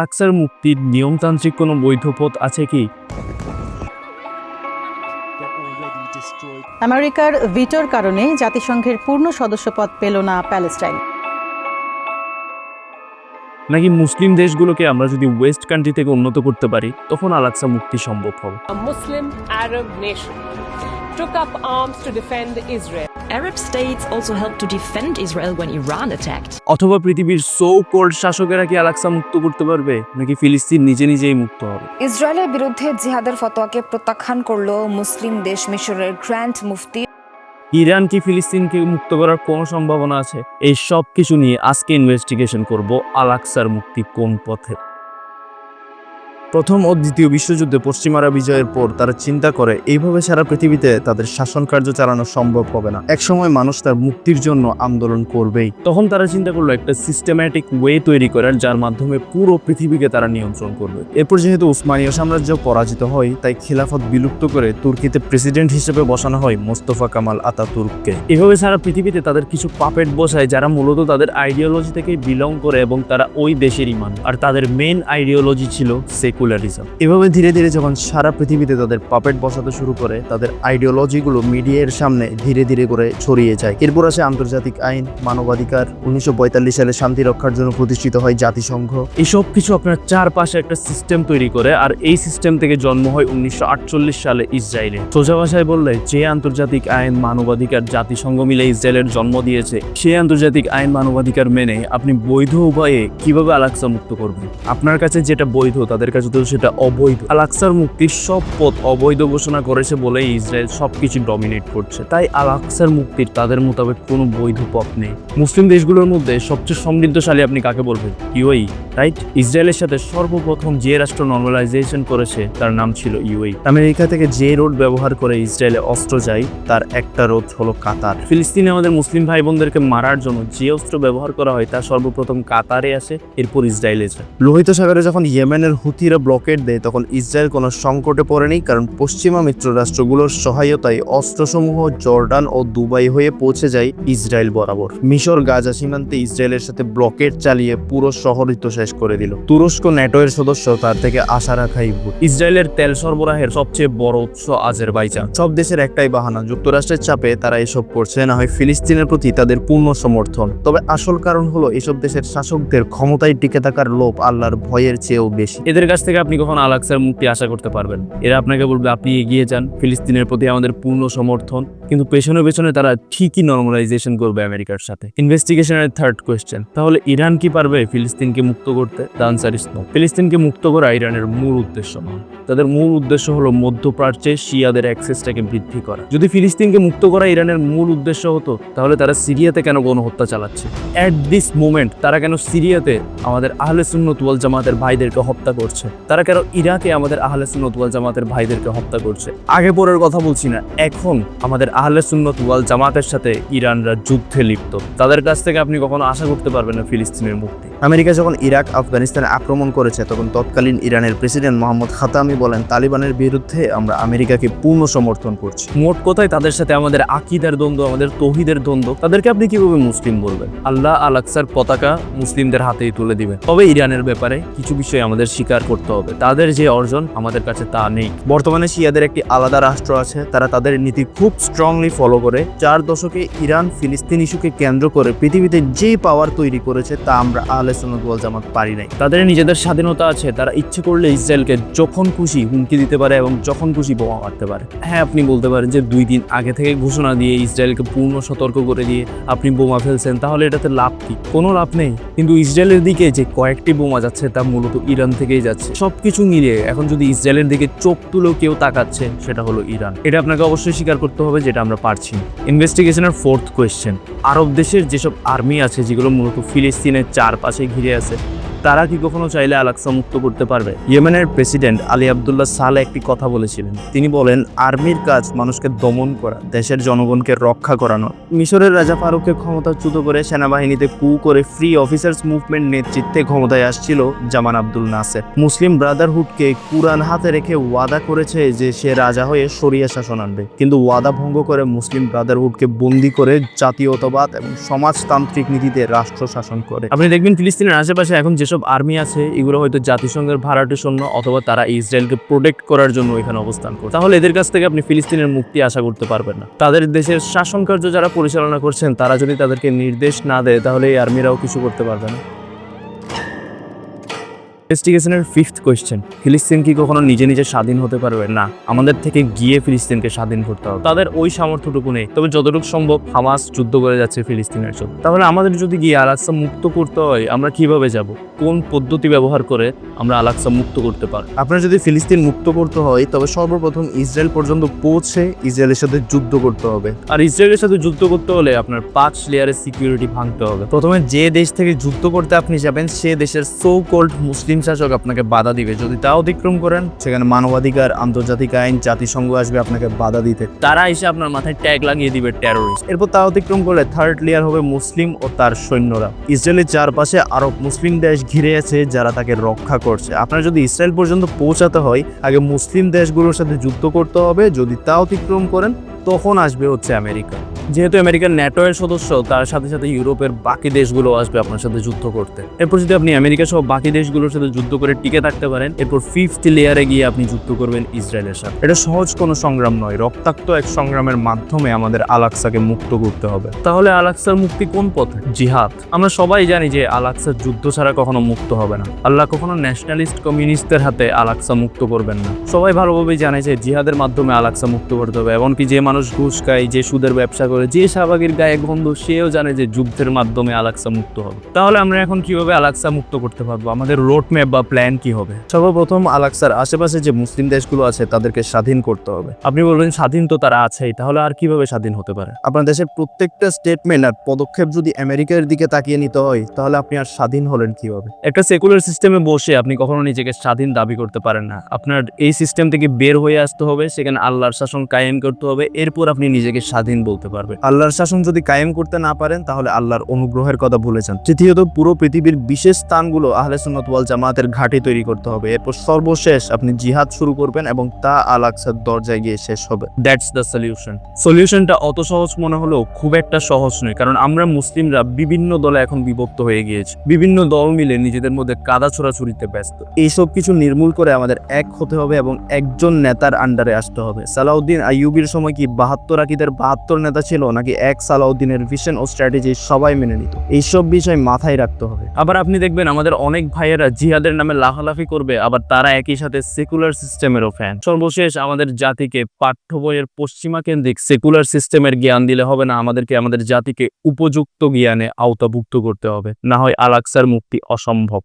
আকসার মুক্তির নিয়মতান্ত্রিক কোনো বৈধ পথ আছে কি? আমেরিকার ভিটোর কারণে জাতিসংঘের পূর্ণ সদস্যপদ পেল না প্যালেস্টাইন। নাকি মুসলিম দেশগুলোকে আমরা যদি ওয়েস্ট কান্ট্রি থেকে উন্নত করতে পারি তখন আল আকসা মুক্তি সম্ভব হবে। মুসলিম Arab nation, took up arms to defend Israel. Arab states also helped to defend Israel when Iran attacked. অথবা পৃথিবীর সো কোল্ড শাসকেরা কি আল আকসা মুক্ত করতে পারবে? নাকি ফিলিস্তিন নিজে নিজেই মুক্ত হবে? ইসরায়েলের বিরুদ্ধে জিহাদের ফতোয়াকে প্রত্যাখ্যান করল মুসলিম দেশ মিশরের গ্র্যান্ড মুফতি। ইরান কি ফিলিস্তিনকে মুক্ত করার কোনো সম্ভাবনা আছে? এই সব কিছু নিয়ে আজকে ইনভেস্টিগেশন করব আল আকসার মুক্তি কোন পথে। প্রথম ও দ্বিতীয় বিশ্বযুদ্ধে পশ্চিমারা বিজয়ের পর তারা চিন্তা করে, এইভাবে সারা পৃথিবীতে তাদের শাসন কার্য চালানো সম্ভব হবে না। একসময় মানুষ তার মুক্তির জন্য আন্দোলন করবেই। তখন তারা চিন্তা করল, একটা সিস্টেম্যাটিক ওয়ে তৈরি করার, যার মাধ্যমে পুরো পৃথিবীকে তারা নিয়ন্ত্রণ করবে। এরপর যেহেতু উসমানীয় সাম্রাজ্য পরাজিত হয়, তাই খিলাফত বিলুপ্ত করে তুর্কিতে প্রেসিডেন্ট হিসেবে বসানো হয় মোস্তফা কামাল আতাতুর্ককে। এভাবে সারা পৃথিবীতে তাদের কিছু পাপেট বসায়, যারা মূলত তাদের আইডিওলজি থেকে বিলং করে এবং তারা ওই দেশেরই মান আর তাদের মেন আইডিওলজি ছিল সেকুলারিজম এভাবে ধীরে ধীরে যখন সারা পৃথিবীতে তাদের পাপেট বসাতে শুরু করে, তাদের আইডিওলজিগুলো মিডিয়ার সামনে ধীরে ধীরে করে ছড়িয়ে যায়। এরপর আসে আন্তর্জাতিক আইন, মানবাধিকার, উনিশশো সালে শান্তি রক্ষার জন্য প্রতিষ্ঠিত হয় জাতিসংঘ। এসব কিছু আপনার চারপাশে একটা সিস্টেম তৈরি করে আর এই সিস্টেম থেকে জন্ম হয় উনিশশো আটচল্লিশ সালে ইসরায়েলে। সোজা ভাষায় বললে, যে আন্তর্জাতিক আইন, মানবাধিকার, জাতিসংঘ মিলে ইসরায়েলের জন্ম দিয়েছে, সেই আন্তর্জাতিক আইন, মানবাধিকার মেনে আপনি বৈধ উপায়ে কীভাবে আলাক্সা মুক্ত করবেন? আপনার কাছে যেটা বৈধ, তাদের কাছে তো সেটা অবৈধ। আলাক্সার মুক্তির সব পথ অবৈধ ঘোষণা করেছে বলেই ইসরায়েল সবকিছু ডমিনেট করছে। তাই আলাক্সার মুক্তির তাদের মোতাবেক কোনো বৈধ পথ নেই। মুসলিম দেশগুলোর মধ্যে সবচেয়ে সমৃদ্ধশালী আপনি কাকে বলবেন? UAE right? ইসরায়েলের সাথে সর্বপ্রথম যে রাষ্ট্র নর্মালাইজেশন করেছে, তার নাম ছিল ইউএই আমেরিকা থেকে যে রোড ব্যবহার করে ইসরায়েলে অস্ত্র যায়, তার একটা রোড হলো কাতার। ফিলিস্তিনে আমাদের মুসলিম ভাই বোনদেরকে মারার জন্য যে অস্ত্র ব্যবহার করা হয়, তা সর্বপ্রথম কাতারে আসে, এরপর ইসরায়েলে যায়। লোহিত সাগরে যখন ইয়েমেনের হুথিরা ব্লকেট দেয়, তখন ইসরায়েল কোনো সংকটে পড়েনি, কারণ পশ্চিমা মিত্র রাষ্ট্রগুলোর সহায়তায় অস্ত্রসমূহ জর্ডান ও দুবাই হয়ে পৌঁছে যায় ইসরায়েল বরাবর। মিশর গাজা সীমান্তে ইসরায়েলের সাথে ব্লকেট চালিয়ে পুরো শহরই তো শেষ করে দিল। তুরস্ক ন্যাটো এর সদস্য তার থেকে আশা রাখাই ভুল। ইসরায়েলের তেল সরবরাহের সবচেয়ে বড় উৎস আজেরবাইজান। সব দেশের একটাই বাহানা, যুক্তরাষ্ট্রের চাপে তারা এসব করছে, না হয় ফিলিস্তিনের প্রতি তাদের পূর্ণ সমর্থন। তবে আসল কারণ হলো, এসব দেশের শাসকদের ক্ষমতায় টিকে থাকার লোভ আল্লাহর ভয়ের চেয়েও বেশি। এদের কাছ থেকে আপনি কখন আলাক্সার মুক্তি আশা করতে পারবেন। এরা আপনাকে বলবে, আপনি এগিয়ে যান। ফিলিস্তিনের প্রতি আমাদের পূর্ণ সমর্থন। কিন্তু পেছনে পেছনে তারা ঠিকই নর্মালাইজেশন করবে আমেরিকার সাথে। ইনভেস্টিগেশনের থার্ড কোয়েশ্চেন তাহলে ইরান কি পারবে ফিলিস্তিনকে মুক্ত করতে? দ্য আনসার ইস নো ফিলিস্তিনকে মুক্ত করা ইরানের মূল উদ্দেশ্য নয় তাদের মূল উদ্দেশ্য হলো মধ্যপ্রাচ্যে শিয়াদের অ্যাক্সেসটাকে বৃদ্ধি করা। যদি ফিলিস্তিনকে মুক্ত করা ইরানের মূল উদ্দেশ্য হতো, তাহলে তারা সিরিয়াতে কেন গণহত্যা চালাচ্ছে? অ্যাট দিস মোমেন্ট তারা কেন সিরিয়াতে আমাদের আহলে সুন্নত ওয়াল জামাতের ভাইদেরকে হত্যা করছে? তারা কেন ইরাকে আমাদের আহলে সুন্নত ওয়াল জামাতের ভাইদেরকে হত্যা করছে? আগে পরের কথা বলছি না এখন আমাদের আহলে সুন্নত ওয়াল জামাতের সাথে ইরানরা যুদ্ধে লিপ্ত। তাদের কাছ থেকে আপনি কখনো আশা করতে পারবেন না ফিলিস্তিনের মুক্তি। আমেরিকা যখন ইরাক আফগানিস্তানে আক্রমণ করেছে তখন তৎকালীন ইরানের প্রেসিডেন্ট মোহাম্মদ খাতামি বলেন তালিবানের বিরুদ্ধে আমরা আমেরিকাকে পূর্ণ সমর্থন করছি। মোট কথায় তাদের সাথে আমাদের আকিদার দ্বন্দ্ব আমাদের তহিদের দ্বন্দ্ব। তাদেরকে আপনি কীভাবে মুসলিম বলবেন? আল্লাহ আল আকসার পতাকা মুসলিমদের হাতেই তুলে দিবেন। তবে ইরানের ব্যাপারে কিছু বিষয় আমাদের স্বীকার করতে হবে। তাদের যে অর্জন আমাদের কাছে তা নেই। বর্তমানে শিয়াদের একটি আলাদা রাষ্ট্র আছে। তারা তাদের নীতি খুব স্ট্রংলি ফলো করে। চার দশকে ইরান, ফিলিস্তিন ইস্যুকে কেন্দ্র করে পৃথিবীতে যে পাওয়ার তৈরি করেছে তা আমরা সুন্নাত ওয়াল জামাত পারি নাই। তাদের নিজেদের স্বাধীনতা আছে। তারা ইচ্ছে করলে ইসরায়েলকে যখন খুশি হুমকি দিতে পারে এবং যখন খুশি বোমা মারতে পারে। হ্যাঁ আপনি বলতে পারেন যে দুই দিন আগে থেকে ঘোষণা দিয়ে ইসরায়েলকে পূর্ণ সতর্ক করে দিয়ে আপনি বোমা ফেলছেন, তাহলে এটাতে লাভ কি? কোনো লাভ নেই। কিন্তু ইসরায়েলের দিকে যে কয়েকটি বোমা যাচ্ছে, তা মূলত ইরান থেকেই যাচ্ছে। সবকিছু মিলিয়ে এখন যদি ইসরায়েলের দিকে চোখ তুলেও কেউ তাকাচ্ছে সেটা হলো ইরান। এটা আপনাকে অবশ্যই স্বীকার করতে হবে, যেটা আমরা পারছি ইনভেস্টিগেশনের ফোর্থ কোয়েশ্চেন আরব দেশের যেসব আর্মি আছে, যেগুলো মূলত ফিলিস্তিনের চারপাশে ঘিরে আছে তারা কি কখনো চাইলে আলাক্সা মুক্ত করতে পারবে? ইয়েমেনের প্রেসিডেন্ট আলী আবদুল্লাহ সালে একটি কথা বলেছিলেন। তিনি বলেন, আর্মির কাজ মানুষকে দমন করা, দেশের জনগণকে রক্ষা করানো, মিশরের রাজা ফারুককে ক্ষমতাচ্যুত করে সেনাবাহিনীতে কু করে ফ্রি অফিসার্স মুভমেন্ট নেতৃত্বে ক্ষমতায় আসছিল জামান আব্দুল নাসের। মুসলিম ব্রাদারহুডকে কুরআন হাতে রেখে ওয়াদা করেছে যে সে রাজা হয়ে শরিয়া শাসন আনবে। কিন্তু ওয়াদা ভঙ্গ করে মুসলিম ব্রাদারহুডকে বন্দি করে জাতীয়তাবাদ এবং সমাজতান্ত্রিক নীতিতে রাষ্ট্র শাসন করে। আপনি দেখবেন ফিলিস্তিনের আশেপাশে এখন যেসব যেসব আর্মি আছে, এগুলো হয়তো জাতিসংঘের ভাড়াটে সৈন্য অথবা তারা ইসরায়েলকে প্রোটেক্ট করার জন্য এখানে অবস্থান করে তাহলে এদের কাছ থেকে আপনি ফিলিস্তিনের মুক্তি আশা করতে পারবেন না। তাদের দেশের শাসন কার্য যারা পরিচালনা করছেন, তারা যদি তাদেরকে নির্দেশ না দেয়, তাহলে এই আর্মিরাও কিছু করতে পারবে না। ইনভেস্টিগেশনের ফিফথ কোয়েশ্চেন ফিলিস্তিন কি কখনো নিজে নিজে স্বাধীন হতে পারবে? না আমাদের থেকে গিয়ে ফিলিস্তিনকে স্বাধীন করতে হবে। তাদের ওই সামর্থ্যটুকু নেই। তবে যতটুকু সম্ভব হামাস যুদ্ধ করে যাচ্ছে ফিলিস্তিনের জন্য তাহলে আমাদের যদি গিয়ে আলাক্সা মুক্ত করতে হয় আমরা কীভাবে যাব? কোন পদ্ধতি ব্যবহার করে আমরা আলাক্সা মুক্ত করতে পারব আপনার যদি ফিলিস্তিন মুক্ত করতে হয় তবে সর্বপ্রথম ইসরায়েল পর্যন্ত পৌঁছে ইসরায়েলের সাথে যুদ্ধ করতে হবে। আর ইসরায়েলের সাথে যুদ্ধ করতে হলে আপনার পাঁচ লেয়ারের সিকিউরিটি ভাঙতে হবে। প্রথমে যে দেশ থেকে যুদ্ধ করতে আপনি যাবেন সে দেশের সো কোল্ড মুসলিম শাসক আপনাকে বাধা দিবে। যদি তা অতিক্রম করেন, সেখানে মানবাধিকার, আন্তর্জাতিক আইন, জাতিসংঘ আসবে আপনাকে বাধা দিতে। তারা এসে আপনার মাথায় ট্যাগ লাগিয়ে দিবে টেরোরিস্ট এরপর তা অতিক্রম করলে থার্ড লেয়ার হবে মুসলিম ও তার সৈন্যরা। ইসরায়েলের চারপাশে আরব মুসলিম দেশ ঘিরে আছে যারা তাকে রক্ষা করছে। আপনার যদি ইসরায়েল পর্যন্ত পৌঁছাতে হয়, আগে মুসলিম দেশগুলোর সাথে যুদ্ধ করতে হবে। যদি তা অতিক্রম করেন তখন আসবে হচ্ছে আমেরিকা। যেহেতু আমেরিকার ন্যাটো এর সদস্য, তার সাথে সাথে ইউরোপের বাকি দেশগুলো আসবে আপনার সাথে যুদ্ধ করতে। এরপর যদি আপনি আমেরিকা সহ বাকি দেশগুলোর সাথে যুদ্ধ করে টিকে থাকতে পারেন, এরপর ফিফথ লেয়ারে গিয়ে আপনি যুদ্ধ করবেন ইসরায়েলের সাথে। এটা সহজ কোনো সংগ্রাম নয়, রক্তাক্ত এক সংগ্রামের মাধ্যমে আমাদের আলাক্সাকে মুক্ত করতে হবে। তাহলে আলাক্সার মুক্তি কোন পথে? জিহাদ। আমরা সবাই জানি যে আলাক্সার যুদ্ধ ছাড়া কখনো মুক্ত হবে না। আল্লাহ কখনো ন্যাশনালিস্ট কমিউনিস্টদের হাতে আলাক্সা মুক্ত করবেন না। সবাই ভালোভাবেই জানে যে জিহাদের মাধ্যমে আলাক্সা মুক্ত করতে হবে, এমনকি যে মানুষ ঘুষ খায় যে সুদের ব্যবসা করে যে শাহবাগের গায়ে গন্ধ সেও জানে যে যুদ্ধের মাধ্যমে আলাক্সা মুক্ত হবে। তাহলে আমরা এখন কীভাবে আলাক্সা মুক্ত করতে পারব? আমাদের রোড ম্যাপ বা প্ল্যান কি হবে? সর্বপ্রথম আলাক্সার আশেপাশে যে মুসলিম দেশগুলো আছে তাদেরকে স্বাধীন করতে হবে। আপনি বলবেন স্বাধীন তো তারা আছেই তাহলে আর কীভাবে স্বাধীন হতে পারে? আপনার দেশের প্রত্যেকটা স্টেটমেন্ট আর পদক্ষেপ যদি আমেরিকার দিকে তাকিয়ে নিতে হয় তাহলে আপনি আর স্বাধীন হলেন কীভাবে? একটা সেকুলার সিস্টেমে বসে আপনি কখনো নিজেকে স্বাধীন দাবি করতে পারেন না। আপনার এই সিস্টেম থেকে বের হয়ে আসতে হবে সেখানে আল্লাহর শাসন কায়েম করতে হবে এরপর আপনি নিজেকে স্বাধীন বলতে পারবেন। আল্লাহর শাসন যদি কায়েম করতে না পারেন, তাহলে আল্লাহর অনুগ্রহের কথা ভুলে যান। তৃতীয়ত, পুরো পৃথিবীর বিশেষ স্থানগুলো আহলে সুন্নত ওয়াল জামাতের ঘাঁটি তৈরি করতে হবে। এরপর সর্বশেষ আপনি জিহাদ শুরু করবেন এবং তা আল আকসার দরজায় গিয়ে শেষ হবে। দ্যাটস দ্য সলিউশন সলিউশনটা অত সহজ মনে হলেও খুব একটা সহজ নয়, কারণ আমরা মুসলিমরা বিভিন্ন দলে এখন বিভক্ত হয়ে গিয়েছি। বিভিন্ন দল মিলে নিজেদের মধ্যে কাদা ছোড়াছুরিতে ব্যস্ত। এইসব কিছু নির্মূল করে আমাদের এক হতে হবে এবং একজন নেতার আন্ডারে আসতে হবে। সালাউদ্দিন আইয়ুবির সময় কি বাহাত্তর আকিদের বাহাত্তর নেতা ছিল নাকি এক সালাউদ্দিনের ভিশন ও স্ট্র্যাটেজি সবাই মেনে নিত। এইসব বিষয় মাথায় রাখতে হবে। আবার আপনি দেখবেন আমাদের অনেক ভাইয়েরা জিহাদের নামে লাফালাফি করবে, আবার তারা একই সাথে সেকুলার সিস্টেমেরও ফ্যান সর্বশেষ আমাদের জাতিকে পাঠ্য বইয়ের পশ্চিমা কেন্দ্রিক সেকুলার সিস্টেমের জ্ঞান দিলে হবে না, আমাদেরকে আমাদের জাতিকে উপযুক্ত জ্ঞানে আওতাভুক্ত করতে হবে। না হয় আলাক্সার মুক্তি অসম্ভব।